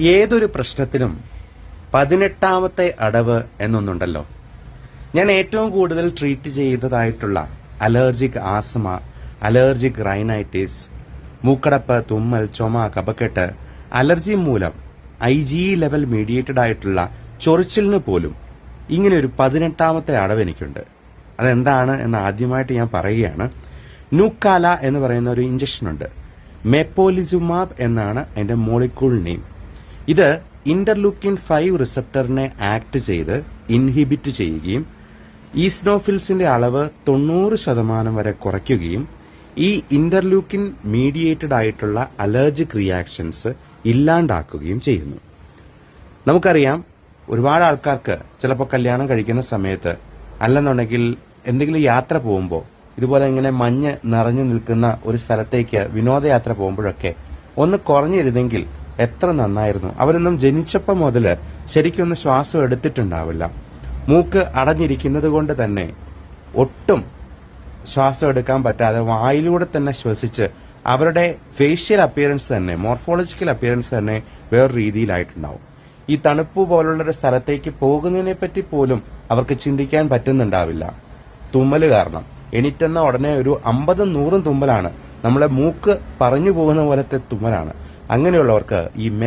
ഏതൊരു പ്രശ്നത്തിനും പതിനെട്ടാമത്തെ അടവ് എന്നൊന്നുണ്ടല്ലോ. ഞാൻ ഏറ്റവും കൂടുതൽ ട്രീറ്റ് ചെയ്തതായിട്ടുള്ള അലർജിക് ആസ്മ അലർജിക് റൈനൈറ്റിസ് മൂക്കടപ്പ് തുമ്മൽ ചുമ കപക്കെട്ട് അലർജി മൂലം ഐ ജി ലെവൽ മീഡിയേറ്റഡ് ആയിട്ടുള്ള ചൊറിച്ചിലിന് പോലും ഇങ്ങനെ ഒരു പതിനെട്ടാമത്തെ അടവ് എനിക്കുണ്ട്. അതെന്താണ് എന്ന് ആദ്യമായിട്ട് ഞാൻ പറയുകയാണ്. നൂക്കാല എന്ന് പറയുന്ന ഒരു ഇഞ്ചക്ഷൻ ഉണ്ട്. മെപ്പോലിസുമാബ് എന്നാണ് അതിന്റെ മോളിക്കൂൾ നെയിം ഇത് ഇന്റർലൂക്കിൻ ഫൈവ് റിസപ്റ്ററിനെ ആക്ട് ചെയ്ത് ഇൻഹിബിറ്റ് ചെയ്യുകയും ഈസ്നോഫിൽസിന്റെ അളവ് തൊണ്ണൂറ് ശതമാനം വരെ കുറയ്ക്കുകയും ഈ ഇന്റർലൂക്കിൻ മീഡിയേറ്റഡ് ആയിട്ടുള്ള അലർജിക് റിയാക്ഷൻസ് ഇല്ലാണ്ടാക്കുകയും ചെയ്യുന്നു. നമുക്കറിയാം ഒരുപാട് ആൾക്കാർക്ക് ചിലപ്പോൾ കല്യാണം കഴിക്കുന്ന സമയത്ത് അല്ലെന്നുണ്ടെങ്കിൽ എന്തെങ്കിലും യാത്ര പോകുമ്പോൾ ഇതുപോലെ ഇങ്ങനെ മഞ്ഞ് നിറഞ്ഞു നിൽക്കുന്ന ഒരു സ്ഥലത്തേക്ക് വിനോദയാത്ര പോകുമ്പോഴൊക്കെ ഒന്ന് കുറഞ്ഞിരുന്നെങ്കിൽ എത്ര നന്നായിരുന്നു. അവരൊന്നും ജനിച്ചപ്പം മുതൽ ശരിക്കൊന്ന് ശ്വാസം എടുത്തിട്ടുണ്ടാവില്ല. മൂക്ക് അടഞ്ഞിരിക്കുന്നത് കൊണ്ട് തന്നെ ഒട്ടും ശ്വാസം എടുക്കാൻ പറ്റാതെ വായിലൂടെ തന്നെ ശ്വസിച്ച് അവരുടെ ഫേഷ്യൽ അപ്പിയറൻസ് തന്നെ മോർഫോളജിക്കൽ അപ്പിയറൻസ് തന്നെ വേറെ രീതിയിലായിട്ടുണ്ടാവും. ഈ തണുപ്പ് പോലുള്ള ഒരു സ്ഥലത്തേക്ക് പോകുന്നതിനെ പറ്റി പോലും അവർക്ക് ചിന്തിക്കാൻ പറ്റുന്നുണ്ടാവില്ല. തുമ്മൽ കാരണം. എണീറ്റെന്ന ഉടനെ ഒരു അമ്പതും നൂറും തുമ്മലാണ്. നമ്മളെ മൂക്ക് പറഞ്ഞു പോകുന്ന പോലത്തെ തുമ്മലാണ്. അങ്ങനെയുള്ളവർക്ക് ഈ